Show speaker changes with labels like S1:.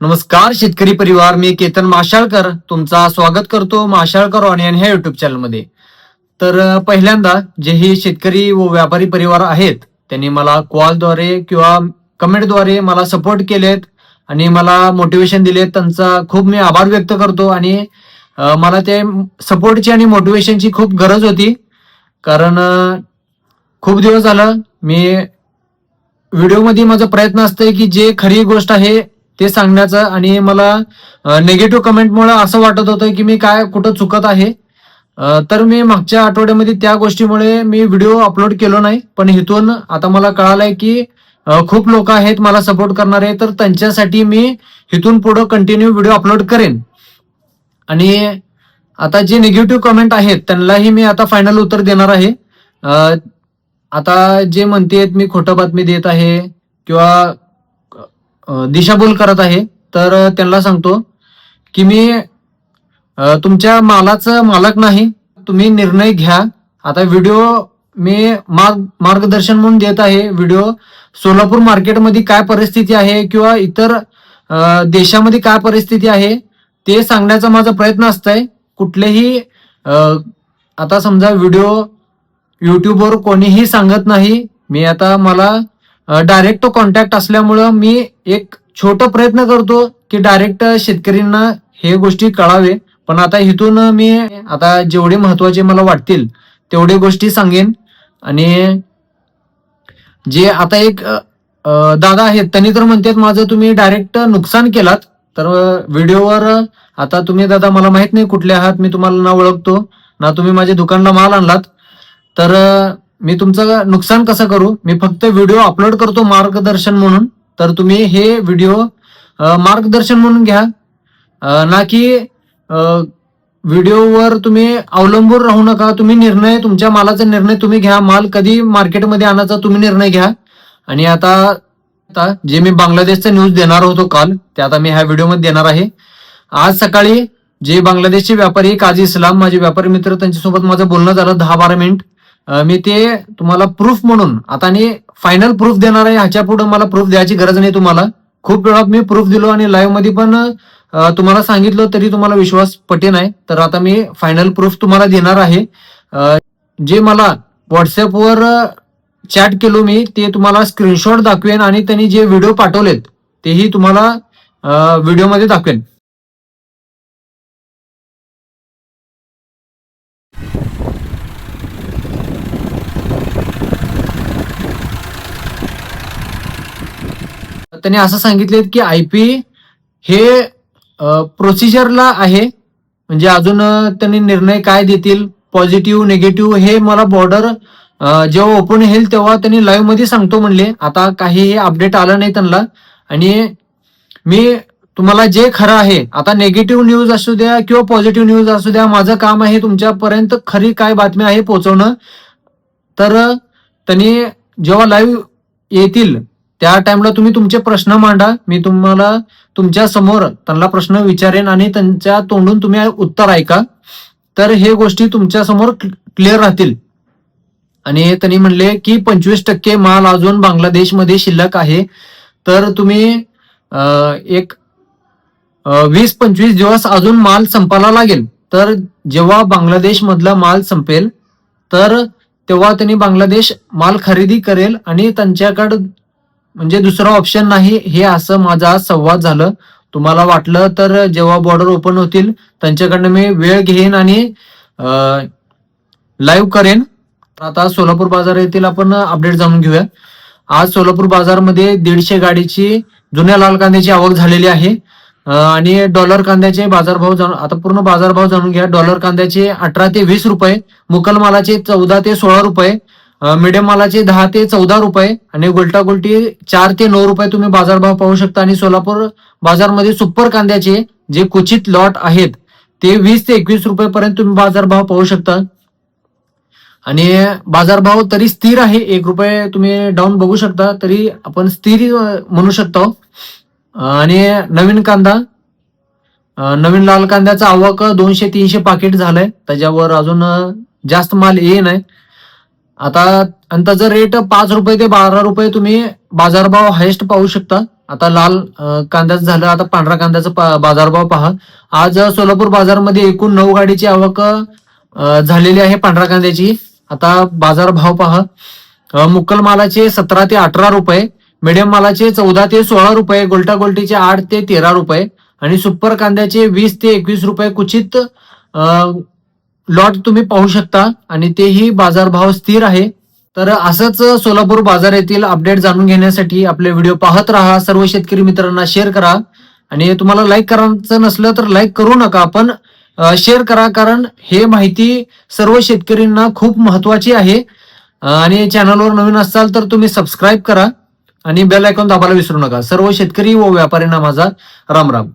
S1: नमस्कार शेतकरी परिवार मी केतन माशाळकर. तुमचा स्वागत करतो माशाळकर ऑनियन ह्या युट्यूब चॅनलमध्ये तर पहिल्यांदा जे हे शेतकरी व व्यापारी परिवार आहेत त्यांनी मला कॉलद्वारे किंवा कमेंटद्वारे मला सपोर्ट केलेत आणि मला मोटिवेशन दिले त्यांचा खूप मी आभार व्यक्त करतो आणि मला ते सपोर्टची आणि मोटिवेशनची खूप गरज होती. कारण खूप दिवस झालं मी व्हिडिओमध्ये माझा प्रयत्न असतोय की जे खरी गोष्ट आहे ते सांगण्याचं आणि मला नेगेटिव्ह कमेंटमुळे असं वाटत होतं की मी काय कुठं चुकत आहे. तर मी मागच्या आठवड्यामध्ये त्या गोष्टीमुळे मी व्हिडिओ अपलोड केलो नाही. पण इथून आता मला कळालंय की खूप लोक आहेत मला सपोर्ट करणारे. तर त्यांच्यासाठी मी इथून पुढं कंटिन्यू व्हिडिओ अपलोड करेन. आणि आता जे निगेटिव्ह कमेंट आहेत त्यांनाही मी आता फायनल उत्तर देणार आहे. आता जे म्हणतेत मी खोटं बातमी देत आहे किंवा दिशाभूल करत आहे. तर त्यांना सांगतो की मी तुमच्या मालाचं मालक नाही. तुम्ही निर्णय घ्या. आता व्हिडिओ मी मार्ग मार्गदर्शन म्हणून देत आहे. व्हिडिओ सोलापूर मार्केटमध्ये काय परिस्थिती आहे किंवा इतर देशामध्ये काय परिस्थिती आहे ते सांगण्याचा माझा प्रयत्न असतंय. कुठलेही आता समजा व्हिडिओ युट्यूबवर कोणीही सांगत नाही. मी आता मला डायरेक्ट कॉन्टॅक्ट असल्यामुळं मी एक छोटा प्रयत्न करतो की डायरेक्ट शेतकऱ्यांना हे गोष्टी कळावे. पण आता इथून मी आता जेवढे महत्त्वाचे मला वाटतील तेवढे गोष्टी सांगेन. आणि जे आता एक दादा आहेत त्यांनी तर म्हणतात माझं तुम्ही डायरेक्ट नुकसान केलात. तर व्हिडिओवर आता तुम्ही दादा मला माहीत नाही कुठले आहात मी तुम्हाला ना ओळखतो ना तुम्ही माझ्या दुकानला माल आणलात. तर मी तुमचं नुकसान कसं करू? मी फक्त व्हिडिओ अपलोड करतो मार्गदर्शन म्हणून. तर तुम्ही हे व्हिडिओ मार्गदर्शन म्हणून घ्या. ना की व्हिडिओवर तुम्ही अवलंबून राहू नका. तुम्ही निर्णय तुमच्या मालाचा निर्णय तुम्ही घ्या. माल कधी मार्केटमध्ये आणायचा तुम्ही निर्णय घ्या. आणि आता आता जे मी बांगलादेशचा न्यूज देणार होतो काल ते आता मी ह्या व्हिडिओमध्ये देणार आहे. आज सकाळी जे बांगलादेशचे व्यापारी काजी इस्लाम माझे व्यापारी मित्र त्यांच्यासोबत माझं बोलणं झालं दहा बारा मिनिट. मी ते तुम्हाला प्रूफ म्हणून आता आणि फायनल प्रूफ देणार आहे ह्याच्या पुढे मला प्रूफ द्यायची गरज नाही तुम्हाला. खूप वेळा मी प्रूफ दिलो आणि लाईव्हमध्ये पण तुम्हाला सांगितलं तरी तुम्हाला विश्वास पटे नाही तर आता मी फायनल प्रूफ तुम्हाला देणार आहे. जे मला व्हॉट्सअपवर चॅट केलो मी ते तुम्हाला स्क्रीनशॉट दाखवेन आणि त्यांनी जे व्हिडिओ पाठवलेत तेही तुम्हाला व्हिडिओमध्ये दाखवेन. त्यांनी असं सांगितले की आय पी हे प्रोसिजरला आहे. म्हणजे अजून त्यांनी निर्णय काय देतील पॉझिटिव्ह निगेटिव्ह हे मला बॉर्डर जेव्हा ओपन होईल तेव्हा त्यांनी लाईव्हमध्ये सांगतो म्हणले. आता काही अपडेट आलं नाही त्यांना. आणि मी तुम्हाला जे खरं आहे आता नेगेटिव्ह न्यूज असू द्या किंवा पॉझिटिव्ह न्यूज असू द्या माझं काम आहे तुमच्यापर्यंत खरी काय बातमी आहे पोहोचवणं. तर त्यांनी जेव्हा लाईव्ह येतील त्या टाइमला तुम्ही तुमचे प्रश्न मांडा. मी तुम्हाला तुमच्यासमोर त्यांना प्रश्न विचारेन आणि त्यांच्या तोंडून तुम्ही उत्तर ऐका. तर हे गोष्टी तुमच्यासमोर क्लिअर राहतील. आणि त्यांनी म्हणले की पंचवीस टक्के माल अजून बांगलादेशमध्ये शिल्लक आहे. तर तुम्ही एक वीस पंचवीस दिवस अजून माल संपायला लागेल. तर जेव्हा बांगलादेश मधला माल संपेल तर तेव्हा त्यांनी बांगलादेश माल खरेदी करेल आणि त्यांच्याकडं म्हणजे दुसरा ऑप्शन नाही. हे असं माझा संवाद झालं. तुम्हाला वाटलं तर जेव्हा बॉर्डर ओपन होतील त्यांच्याकडनं मी वेळ घेईन आणि लाईव्ह करेन. आता सोलापूर बाजार येथील आपण अपडेट जाणून घेऊया. आज सोलापूर बाजारमध्ये दीडशे गाडीची जुन्या लाल कांद्याची आवक झालेली आहे. आणि डॉलर कांद्याचे बाजारभाव जाणून आता पूर्ण बाजारभाव जाणून घ्या. डॉलर कांद्याचे अठरा ते वीस रुपये मुकल मालाचे चौदा ते सोळा रुपये मिडियम मालाचे दहा ते चौदा रुपये आणि गुलटा गुलटी चार ते नऊ रुपये तुम्ही बाजारभाव पाहू शकता. आणि सोलापूर बाजारमध्ये सुपर कांद्याचे जे क्वचित लॉट आहेत ते वीस ते एकवीस रुपये पर्यंत तुम्ही बाजारभाव पाहू शकता. आणि बाजारभाव तरी स्थिर आहे. एक रुपये तुम्ही डाऊन बघू शकता तरी आपण स्थिर म्हणू शकतो. आणि नवीन कांदा नवीन लाल कांद्याचा आवक दोनशे तीनशे पाकिट झालंय. त्याच्यावर अजून जास्त माल ये नाही आता आणि त्याचा रेट पाच रुपये ते बारा रुपये तुम्ही बाजारभाव हायेस्ट पाहू शकता. आता लाल कांद्याचं झालं आता पांढरा कांद्याचा बाजारभाव पहा. आज सोलापूर बाजारमध्ये एकूण नऊ गाडीची आवक झालेली आहे पांढरा कांद्याची. आता बाजारभाव पहा. मुक्कल मालाचे सतरा ते अठरा रुपये मिडियम मालाचे चौदा ते सोळा रुपये गोल्टा गोल्टीचे आठ ते तेरा रुपये आणि सुपर कांद्याचे वीस ते एकवीस रुपये क्वचित लॉट तुम्ही पाहू शकता आणि तेही बाजारभाव स्थिर आहे. तर असंच सोलापूर बाजार येथील अपडेट जाणून घेण्यासाठी आपले व्हिडिओ पाहत राहा. सर्व शेतकरी मित्रांना शेअर करा. आणि तुम्हाला लाईक करायचं नसलं तर लाईक करू नका. पण शेअर करा कारण हे माहिती सर्व शेतकऱ्यांना खूप महत्वाची आहे. आणि चॅनलवर नवीन असाल तर तुम्ही सबस्क्राईब करा. आणि बेल आयकॉन दाबायला विसरू नका. सर्व शेतकरी व व्यापाऱ्यांना माझा राम राम.